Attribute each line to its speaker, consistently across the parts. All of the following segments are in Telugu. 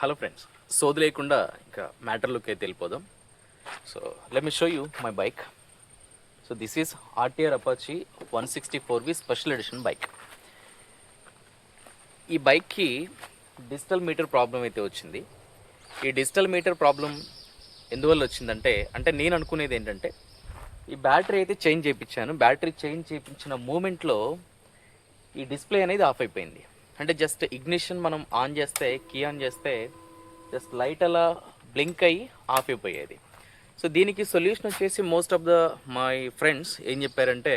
Speaker 1: హలో ఫ్రెండ్స్ సోది లేకుండా ఇంకా మ్యాటర్లోకి అయితే వెళ్ళిపోదాం. So let me show you my bike so this is RTR Apache one sixty four V special edition bike ఈ బైక్కి డిజిటల్ మీటర్ ప్రాబ్లం అయితే వచ్చింది. ఈ డిజిటల్ మీటర్ ప్రాబ్లం ఎందువల్ల వచ్చిందంటే అంటే నేను అనుకునేది ఏంటంటే ఈ బ్యాటరీ అయితే చేంజ్ చేయించాను. బ్యాటరీ చేంజ్ చేయించిన మూమెంట్లో ఈ డిస్ప్లే అనేది ఆఫ్ అయిపోయింది. అంటే జస్ట్ ఇగ్నిషన్ మనం ఆన్ చేస్తే కీ ఆన్ చేస్తే జస్ట్ లైట్ అలా బ్లింక్ అయ్యి ఆఫ్ అయిపోయేది. సో దీనికి సొల్యూషన్ వచ్చేసి most of the my friends ఏం చెప్పారంటే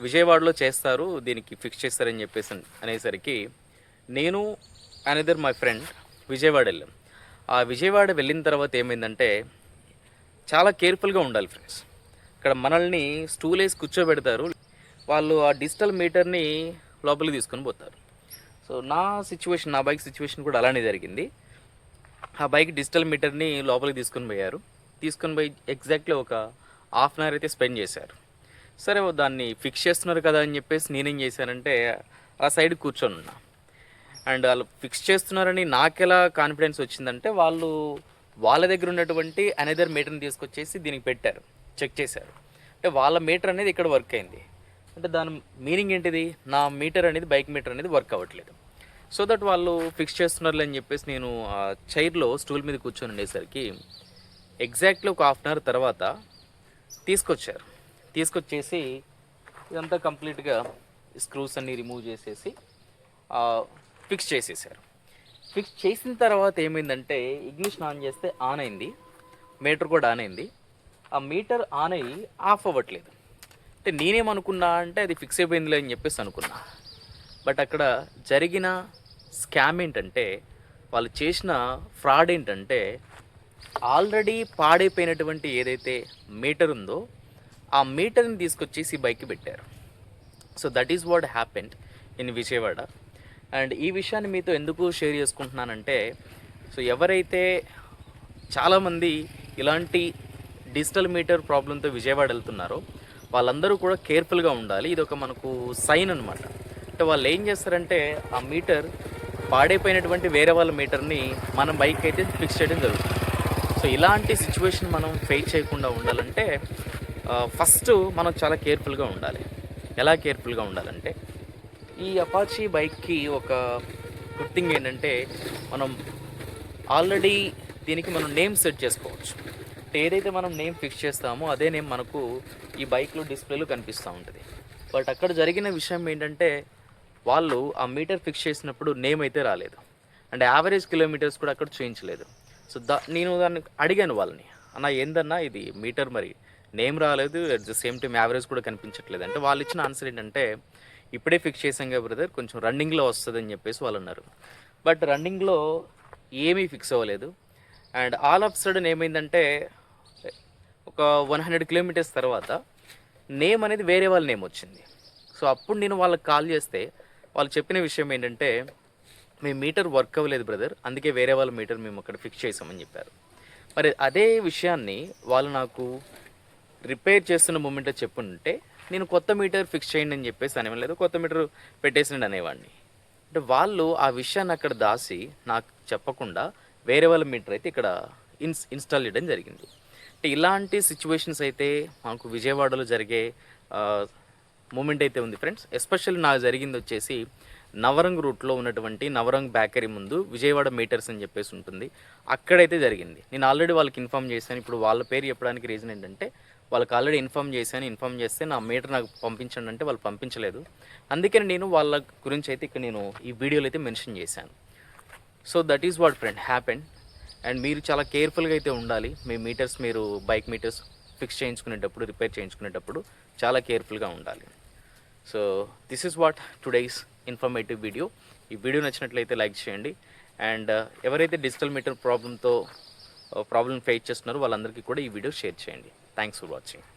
Speaker 1: విజయవాడలో చేస్తారు దీనికి ఫిక్స్ చేస్తారని చెప్పేసి అనేసరికి నేను అనదర్ మై ఫ్రెండ్ విజయవాడ వెళ్ళాం. ఆ విజయవాడ వెళ్ళిన తర్వాత ఏమైందంటే చాలా కేర్ఫుల్గా ఉండాలి ఫ్రెండ్స్ ఇక్కడ మనల్ని స్టూల్ వేసి కూర్చోబెడతారు వాళ్ళు ఆ డిజిటల్ మీటర్ని లోపలికి తీసుకొని పోతారు. సో నా సిచ్యువేషన్ నా బైక్ సిచ్యువేషన్ కూడా అలానే జరిగింది. ఆ బైక్ డిజిటల్ మీటర్ని లోపలికి తీసుకొని పోయారు. తీసుకొని పోయి ఎగ్జాక్ట్లీ ఒక హాఫ్ అన్ అవర్ అయితే స్పెండ్ చేశారు. సరే దాన్ని ఫిక్స్ చేస్తున్నారు కదా అని చెప్పేసి నేనేం చేశానంటే ఆ సైడ్ కూర్చొని ఉన్నా. అండ్ వాళ్ళు ఫిక్స్ చేస్తున్నారని నాకెలా కాన్ఫిడెన్స్ వచ్చిందంటే వాళ్ళు వాళ్ళ దగ్గర ఉన్నటువంటి అనదర్ మీటర్ని తీసుకొచ్చేసి దీనికి పెట్టారు. చెక్ చేశారు. అంటే వాళ్ళ మీటర్ అనేది ఇక్కడ వర్క్ అయింది. అంటే దాని మీనింగ్ ఏంటిది? నా మీటర్ అనేది బైక్ మీటర్ అనేది వర్క్ అవ్వట్లేదు. సో దట్ వాళ్ళు ఫిక్స్ చేస్తున్నారు అని చెప్పేసి నేను ఆ చైర్లో స్టూల్ మీద కూర్చొని ఉండేసరికి ఎగ్జాక్ట్లీ ఒక హాఫ్ అన్ అవర్ తర్వాత తీసుకొచ్చారు. తీసుకొచ్చేసి ఇదంతా కంప్లీట్గా స్క్రూస్ అన్నీ రిమూవ్ చేసేసి ఫిక్స్ చేసేసారు. ఫిక్స్ చేసిన తర్వాత ఏమైందంటే ఇగ్నిషన్ ఆన్ చేస్తే ఆన్ అయింది. మీటర్ కూడా ఆన్ అయింది. ఆ మీటర్ ఆన్ అయ్యి ఆఫ్ అవ్వట్లేదు. అంటే నేనేమనుకున్నా అంటే అది ఫిక్స్ అయిపోయిందిలే అని చెప్పేసి అనుకున్నా. బట్ అక్కడ జరిగిన స్కామ్ ఏంటంటే వాళ్ళు చేసిన ఫ్రాడ్ ఏంటంటే ఆల్రెడీ పాడైపోయినటువంటి ఏదైతే మీటర్ ఉందో ఆ మీటర్ని తీసుకొచ్చేసి బైక్కి పెట్టారు. So that is what happened in Vijayawada and ఈ విషయాన్ని మీతో ఎందుకు షేర్ చేసుకుంటున్నానంటే సో ఎవరైతే చాలామంది ఇలాంటి డిజిటల్ మీటర్ ప్రాబ్లంతో విజయవాడ వెళ్తున్నారో వాళ్ళందరూ కూడా కేర్ఫుల్గా ఉండాలి. ఇది ఒక మనకు సైన్ అనమాట అంటే వాళ్ళు ఏం చేస్తారంటే ఆ మీటర్ పాడైపోయినటువంటి వేరే వాళ్ళ మీటర్ని మన బైక్ అయితే ఫిక్స్ చేయడం జరుగుతుంది. సో ఇలాంటి సిచ్యువేషన్ మనం ఫేస్ చేయకుండా ఉండాలంటే ఫస్ట్ మనం చాలా కేర్ఫుల్గా ఉండాలి. ఎలా కేర్ఫుల్గా ఉండాలంటే ఈ అపాచీ బైక్కి ఒక గుడ్ థింగ్ ఏంటంటే మనం ఆల్రెడీ దీనికి మనం నేమ్ సెట్ చేసుకోవచ్చు. బట్ ఏదైతే మనం నేమ్ ఫిక్స్ చేస్తామో అదే నేమ్ మనకు ఈ బైక్లో డిస్ప్లేలో కనిపిస్తూ ఉంటుంది. బట్ అక్కడ జరిగిన విషయం ఏంటంటే వాళ్ళు ఆ మీటర్ ఫిక్స్ చేసినప్పుడు నేమ్ అయితే రాలేదు. అండ్ యావరేజ్ కిలోమీటర్స్ కూడా అక్కడ చూపించలేదు సో దా నేను దాన్ని అడిగాను వాళ్ళని అన్న ఏందన్నా ఇది మీటర్ మరి? నేమ్ రాలేదు at the same time average కూడా కనిపించట్లేదు. అంటే వాళ్ళు ఇచ్చిన ఆన్సర్ ఏంటంటే ఇప్పుడే ఫిక్స్ చేసాం కదా బ్రదర్ కొంచెం రన్నింగ్లో వస్తుంది అని చెప్పేసి వాళ్ళు అన్నారు. బట్ రన్నింగ్లో ఏమీ ఫిక్స్ అవ్వలేదు. అండ్ ఆల్ ఆఫ్ సడన్ ఏమైందంటే ఒక వన్ హండ్రెడ్ కిలోమీటర్స్ తర్వాత నేమ్ అనేది వేరే వాళ్ళ నేమ్ వచ్చింది. సో అప్పుడు నేను వాళ్ళకి కాల్ చేస్తే వాళ్ళు చెప్పిన విషయం ఏంటంటే మీ మీటర్ వర్క్ అవ్వలేదు బ్రదర్ అందుకే వేరే వాళ్ళ మీటర్ మేము అక్కడ ఫిక్స్ చేసామని చెప్పారు. మరి అదే విషయాన్ని వాళ్ళు నాకు రిపేర్ చేస్తున్న మూమెంట్లో చెప్పుంటే నేను కొత్త మీటర్ ఫిక్స్ చేయండి అని చెప్పేసి అనేవాళ్ళు లేదు కొత్త మీటర్ పెట్టేసిండి అనేవాడిని. అంటే వాళ్ళు ఆ విషయాన్ని అక్కడ దాసి నాకు చెప్పకుండా వేరే వాళ్ళ మీటర్ అయితే ఇక్కడ ఇన్స్ ఇన్స్టాల్ చేయడం జరిగింది. ఇలాంటి సిచ్యువేషన్స్ అయితే మాకు విజయవాడలో జరిగే మూమెంట్ అయితే ఉంది ఫ్రెండ్స్ ఎస్పెషల్లీ నాకు జరిగింది వచ్చేసి నవరంగ్ రూట్లో ఉన్నటువంటి నవరంగ్ బేకరీ ముందు విజయవాడ మీటర్స్ అని చెప్పేసి ఉంటుంది. అక్కడైతే జరిగింది. నేను ఆల్రెడీ వాళ్ళకి ఇన్ఫామ్ చేశాను. ఇప్పుడు వాళ్ళ పేరు చెప్పడానికి రీజన్ ఏంటంటే వాళ్ళకి ఆల్రెడీ ఇన్ఫామ్ చేశాను. ఇన్ఫామ్ చేస్తే నా మీటర్ నాకు పంపించండి అంటే వాళ్ళు పంపించలేదు. అందుకని నేను వాళ్ళ గురించి అయితే ఇక్కడ నేను ఈ వీడియోలో అయితే మెన్షన్ చేశాను. So that is what friend happened and మీరు చాలా కేర్ఫుల్గా అయితే ఉండాలి. మీ మీటర్స్ మీరు బైక్ మీటర్స్ ఫిక్స్ చేయించుకునేటప్పుడు రిపేర్ చేయించుకునేటప్పుడు చాలా కేర్ఫుల్గా ఉండాలి. So this is what today's informative video ఈ వీడియో నచ్చినట్లయితే లైక్ చేయండి. అండ్ uh, ఎవరైతే డిజిటల్ మీటర్ ప్రాబ్లంతో ప్రాబ్లం ఫేస్ చేస్తున్నారో వాళ్ళందరికీ కూడా ఈ వీడియో షేర్ చేయండి. Thanks for watching